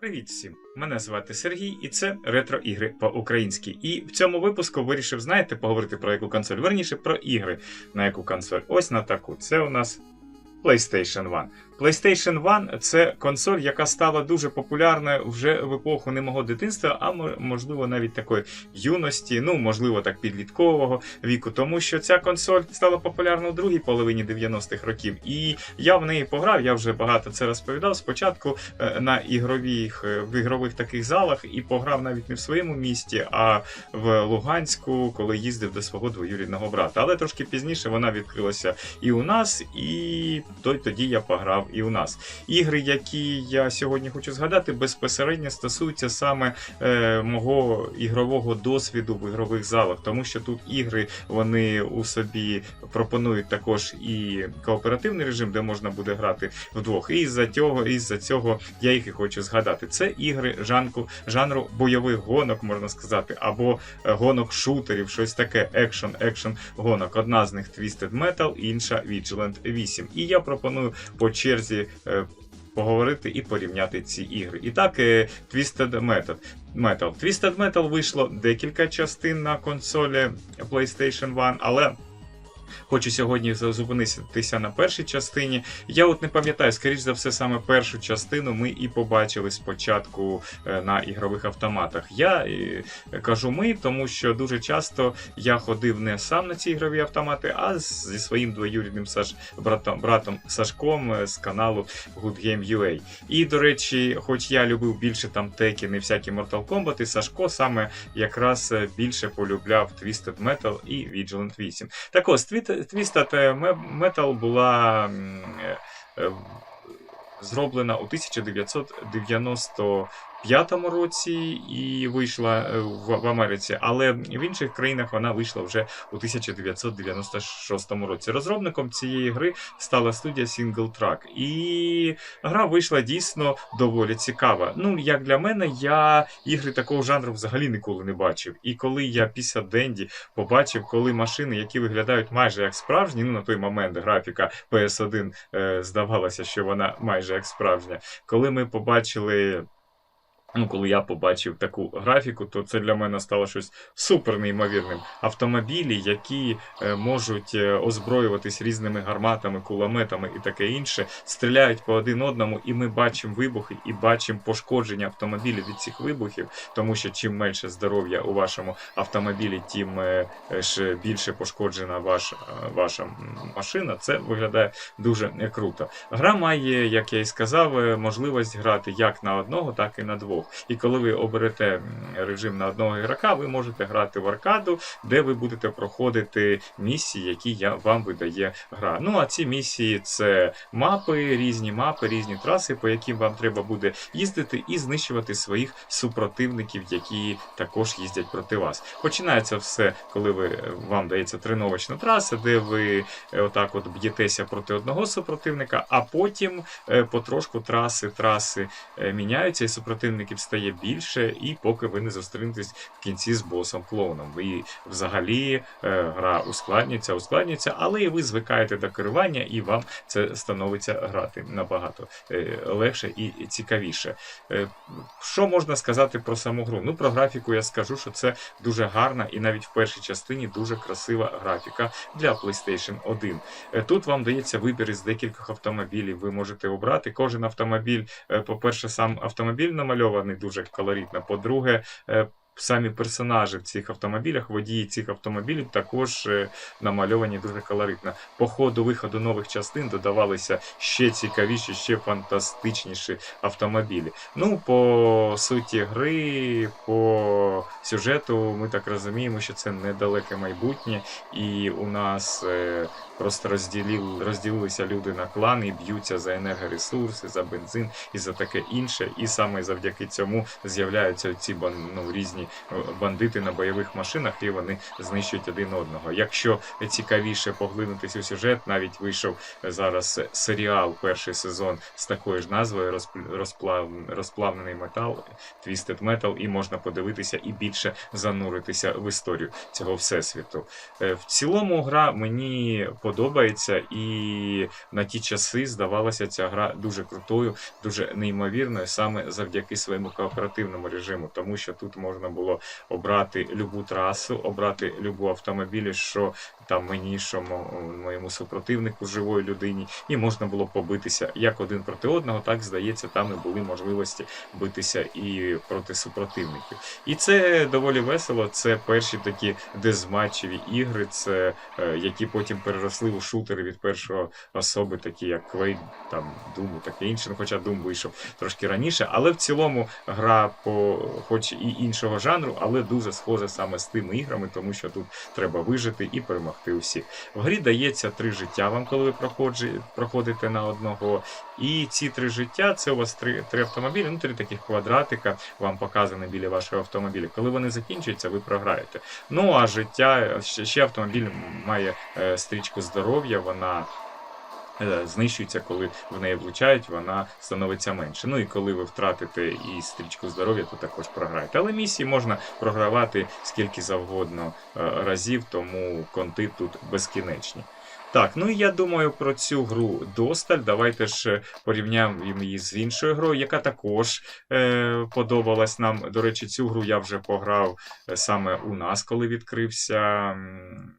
Привіт всім! Мене звати Сергій, і це ретро ігри по-українськи. І в цьому випуску вирішив, знаєте, поговорити про яку консоль. Верніше про ігри на яку консоль. Ось на таку. Це у нас PlayStation 1. PlayStation 1 це консоль, яка стала дуже популярною вже в епоху не мого дитинства, а мо- можливо навіть такої юності, ну можливо так підліткового віку, тому що ця консоль стала популярною у другій половині 90-х років. І я в неї пограв, я вже багато це розповідав. Спочатку е, на ігрових, е, в ігрових таких залах і пограв навіть не в своєму місті, а в Луганську, коли їздив до свого двоюрідного брата. Але трошки пізніше вона відкрилася і у нас, і тоді я пограв і у нас. Ігри, які я сьогодні хочу згадати, безпосередньо стосуються саме е, мого ігрового досвіду в ігрових залах, тому що тут ігри вони у собі пропонують також і кооперативний режим, де можна буде грати вдвох. І за цього, і за цього я їх і хочу згадати. Це ігри жанку, жанру бойових гонок, можна сказати, або е, гонок шутерів, щось таке, екшен, екшен гонок. Одна з них Twisted Metal, інша Vigilant 8. І я пропоную по черзі. Е, Поговорити і порівняти ці ігри. І так, е, Twisted Metal. Metal. Twisted Metal вийшло декілька частин на консолі PlayStation 1, але хочу сьогодні зупинитися на першій частині. Я от не пам'ятаю, скоріш за все, саме першу частину ми і побачили спочатку е, на ігрових автоматах. Я е, кажу ми, тому що дуже часто я ходив не сам на ці ігрові автомати, а зі своїм двоюрідним Саш... братом, братом Сашком е, з каналу Good Game UA. І, до речі, хоч я любив більше там теки, не всякі Mortal Kombat, і Сашко саме якраз більше полюбляв Twisted Metal і Vigilant 8. Так ось, Me- Metal була е, е, зроблена у 1995 році і вийшла е, в, в Америці, але в інших країнах вона вийшла вже у 1996 році. Розробником цієї гри стала студія Single Track. І гра вийшла дійсно доволі цікава. Ну, як для мене, я ігри такого жанру взагалі ніколи не бачив. І коли я після Денді побачив, коли машини, які виглядають майже як справжні, ну на той момент графіка PS1 е, здавалося, що вона майже як справжня. Коли ми побачили. Ну, коли я побачив таку графіку, то це для мене стало щось супер неймовірним. Автомобілі, які е, можуть е, озброюватись різними гарматами, кулеметами і таке інше, стріляють по один одному, і ми бачимо вибухи і бачимо пошкодження автомобілів від цих вибухів, тому що чим менше здоров'я у вашому автомобілі, тим е, ж більше пошкоджена ваш, е, ваша машина. Це виглядає дуже е, круто. Гра має, як я і сказав, можливість грати як на одного, так і на двох. І коли ви оберете режим на одного ігрока, ви можете грати в аркаду, де ви будете проходити місії, які я, вам видає гра. Ну а ці місії це мапи, різні мапи, різні траси, по яким вам треба буде їздити і знищувати своїх супротивників, які також їздять проти вас. Починається все, коли ви вам дається тренувачна траса, де ви е, отак от б'єтеся проти одного супротивника, а потім е, потрошку траси, траси е, міняються, і супротивників стає більше, і поки ви не зустрінетесь в кінці з босом клоуном. Ви взагалі е, гра ускладнюється, ускладнюється, але і ви звикаєте до керування, і вам це становиться грати набагато е, легше і цікавіше. Е, Що можна сказати про саму гру? Ну, про графіку я скажу, що це дуже гарна і навіть в першій частині дуже красива графіка для PlayStation 1. Е, Тут вам дається вибір із декількох автомобілів. Ви можете обрати. Кожен автомобіль, е, по-перше, сам автомобіль намальований дуже колоритно. По-друге, е, Самі персонажі в цих автомобілях, водії цих автомобілів також е, намальовані дуже колоритно. По ходу виходу нових частин додавалися ще цікавіші, ще фантастичніші автомобілі. Ну, по суті гри, по сюжету, ми так розуміємо, що це недалеке майбутнє, і у нас е, просто розділили, розділилися люди на клани, б'ються за енергоресурси, за бензин і за таке інше. І саме завдяки цьому з'являються ці ну, різні е, бандити на бойових машинах, і вони знищують один одного. Якщо цікавіше поглинутися у сюжет, навіть вийшов зараз серіал, перший сезон з такою ж назвою «Розпл- розплав... розплавлений метал, Twisted Metal, і можна подивитися і більше зануритися в історію цього всесвіту. Е, В цілому гра мені подобається, і на ті часи здавалася ця гра дуже крутою, дуже неймовірною, саме завдяки своєму кооперативному режиму, тому що тут можна було обрати любу трасу, обрати любу автомобіль, що там мені, що моєму супротивнику, живої людині, і можна було побитися як один проти одного, так здається, там і були можливості битися і проти супротивників. І це доволі весело. Це перші такі дезматчеві ігри, це е, які потім переросли у шутери від першої особи, такі як Quake, там Doom, таке інше. Ну, хоча Doom вийшов трошки раніше, але в цілому гра по хоч і іншого жанру, але дуже схожа саме з тими іграми, тому що тут треба вижити і перемогти усіх. В грі дається три життя вам, коли ви проходите на одного. І ці три життя це у вас три, три автомобілі, ну три таких квадратика вам показані біля вашого автомобіля. Коли вони закінчуються, ви програєте. Ну а життя ще, ще автомобіль має е, стрічку здоров'я, вона. е, Знищується, коли в неї влучають, вона становиться менше. Ну і коли ви втратите і стрічку здоров'я, то також програєте. Але місії можна програвати скільки завгодно е, разів, тому конти тут безкінечні. Так, ну і я думаю про цю гру досталь. Давайте ж порівняємо її з іншою грою, яка також е, подобалась нам. До речі, цю гру я вже пограв е, саме у нас, коли відкрився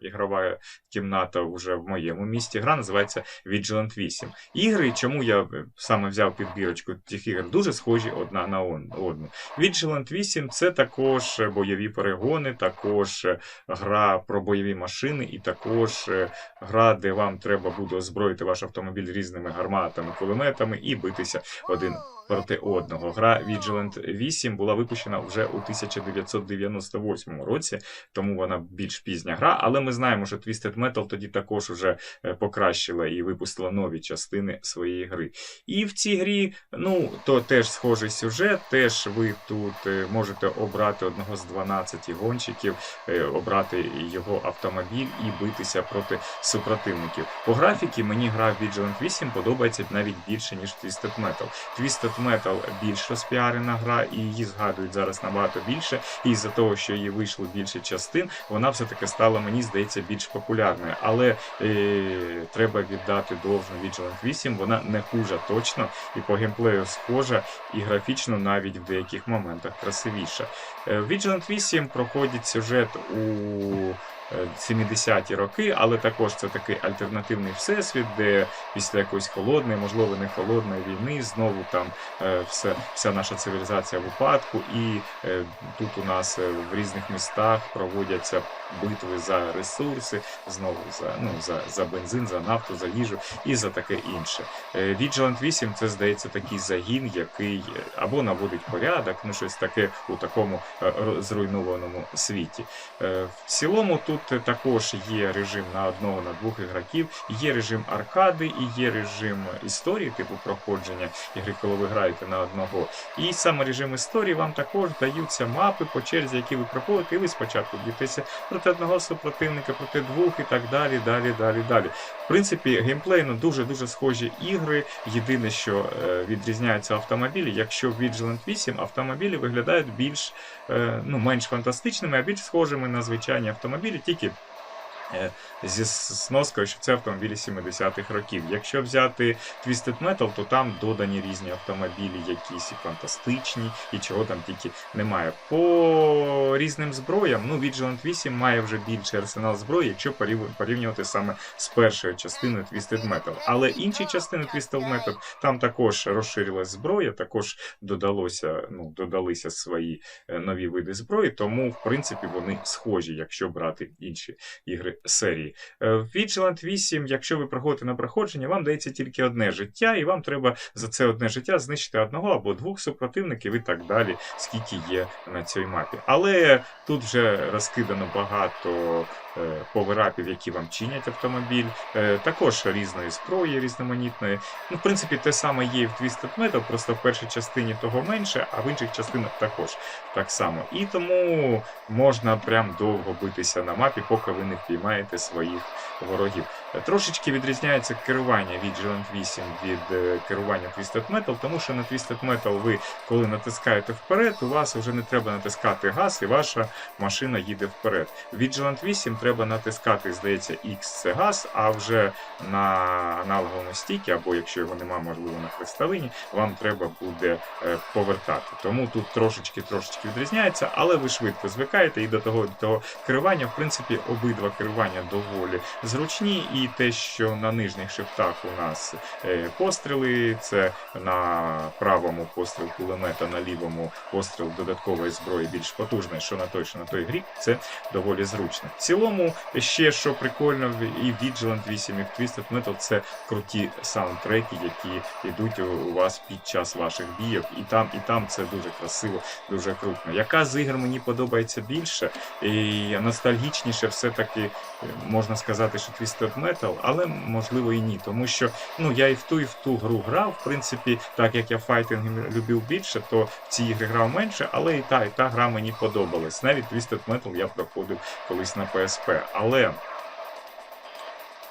ігрова кімната вже в моєму місті. Гра називається Vigilant 8. Ігри, чому я саме взяв підбірочку цих ігор, дуже схожі одна на одну. Vigilant 8 це також бойові перегони, також гра про бойові машини, і також е, гра, де вам треба буде озброїти ваш автомобіль різними гарматами, кулеметами і битися один проти одного. Гра Vigilant 8 була випущена вже у 1998 році, тому вона більш пізня гра. Але ми знаємо, що Twisted Metal тоді також уже е, покращила і випустила нові частини своєї гри. І в цій грі, ну, то теж схожий сюжет, теж ви тут е, можете обрати одного з 12 гонщиків, е, обрати його автомобіль і битися проти супротивників. По графіки мені гра Vigilant 8 подобається навіть більше, ніж Twisted Metal. Twisted Metal більш розпіарена гра, і її згадують зараз набагато більше. І з-за того, що її вийшло більше частин, вона все-таки стала, мені здається, більш популярною. Але е, треба віддати должну Vigilant 8, вона не хужа точно, і по геймплею схожа, і графічно навіть в деяких моментах красивіша. Е, Vigilant 8 проходить сюжет у 70-ті роки, але також це такий альтернативний всесвіт, де після якоїсь холодної, можливо, не холодної війни, знову там е, все, вся наша цивілізація в упадку, і е, тут у нас е, в різних містах проводяться битви за ресурси, знову за, ну, за, за бензин, за нафту, за їжу і за таке інше. Е, Vigilant 8 це здається такий загін, який е, або наводить порядок, ну щось таке у такому е, зруйнованому світі. Е, В цілому тут е, також є режим на одного на двох ігроків, є режим аркади і є режим історії, типу проходження ігри, коли ви граєте на одного. І саме режим історії вам також даються мапи по черзі, які ви проходите, і ви спочатку б'єтеся проти одного супротивника, проти двох і так далі, далі, далі, далі. В принципі, геймплейно дуже-дуже схожі ігри. Єдине, що е, відрізняються автомобілі, якщо в Vigilant 8 автомобілі виглядають більш е, ну, менш фантастичними, а більш схожими на звичайні автомобілі, тільки е, зі с- сноскою, що це автомобілі 70-х років. Якщо взяти Twisted Metal, то там додані різні автомобілі, якісь і фантастичні, і чого там тільки немає. По різним зброям, ну, Vigilant 8 має вже більший арсенал зброї, якщо порівнювати саме з першою частиною Twisted Metal. Але інші частини Twisted Metal, там також розширилась зброя, також додалося, ну, додалися свої е, нові види зброї, тому, в принципі, вони схожі, якщо брати інші ігри серії. Е, В Vigilant 8, якщо ви проходите на проходження, вам дається тільки одне життя, і вам треба за це одне життя знищити одного або двох супротивників і так далі, скільки є на цій мапі. Але тут вже розкидано багато е, поверапів, які вам чинять автомобіль, е, також різної зброї, різноманітної. Ну, в принципі, те саме є і в Twisted Metal, просто в першій частині того менше, а в інших частинах також так само. І тому можна прям довго битися на мапі, поки ви не впіймаєте своїх ворогів. Трошечки відрізняється керування Vigilant 8 від керування Twisted Metal, тому що на Twisted Metal ви, коли натискаєте вперед, у вас вже не треба натискати газ, і ваша машина їде вперед. В Vigilant 8 треба натискати, здається, X це газ, а вже на аналоговому стікі, або якщо його нема, можливо, на хрестовині, вам треба буде е, повертати. Тому тут трошечки трошечки відрізняється, але ви швидко звикаєте і до того, до того керування, в принципі, обидва керування доволі зручні, і те, що на нижніх шифтах у нас е, постріли, це на правому постріл кулемета, на лівому постріл додаткової зброї більш потужний, що на той, що на той грік, це доволі зручно. В цілому, ще що прикольно, і Vigilant 8, і в Twisted Metal це круті саундтреки, які йдуть у, вас під час ваших бійок, і там, і там це дуже красиво, дуже круто. Яка з ігр мені подобається більше, і ностальгічніше все-таки е, можна сказати, що Twisted Metal, але можливо і ні, тому що ну я і в ту, і в ту гру грав. В принципі, так як я файтинг любив більше, то в ці ігри грав менше, але і та, і та гра мені подобалась. Навіть Twisted Metal я проходив колись на PSP. Але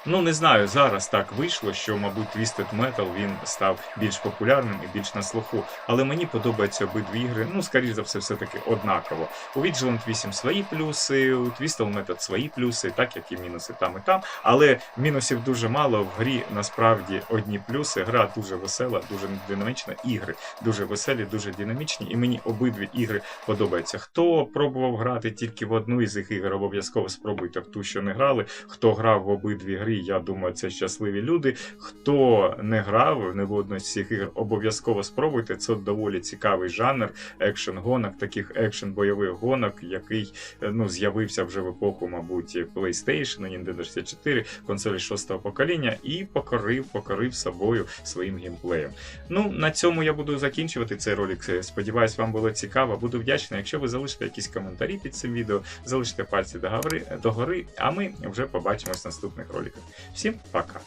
Ну, не знаю, зараз так вийшло, що, мабуть, Twisted Metal він став більш популярним і більш на слуху. Але мені подобаються обидві ігри, ну, скоріш за все, все-таки однаково. У Vigilant 8 свої плюси, у Twisted Metal свої плюси, так як і мінуси там і там. Але мінусів дуже мало. В грі насправді одні плюси. Гра дуже весела, дуже динамічна. Ігри дуже веселі, дуже динамічні. І мені обидві ігри подобаються. Хто пробував грати тільки в одну із їх ігор, обов'язково спробуйте в ту, що не грали. Хто грав в обидві гри, я думаю, це щасливі люди. Хто не грав не в одну з цих ігор, обов'язково спробуйте. Це доволі цікавий жанр екшен гонок, таких екшен бойових гонок, який е, ну з'явився вже в епоху, мабуть, PlayStation, Nintendo 64, консолі шостого покоління, і покорив, покорив собою своїм геймплеєм. Ну на цьому я буду закінчувати цей ролик. Е, Сподіваюсь, вам було цікаво. Буду вдячний, якщо ви залишите якісь коментарі під цим відео, залишите пальці догори, догори, а ми вже побачимось в наступних роликах. Всім пока!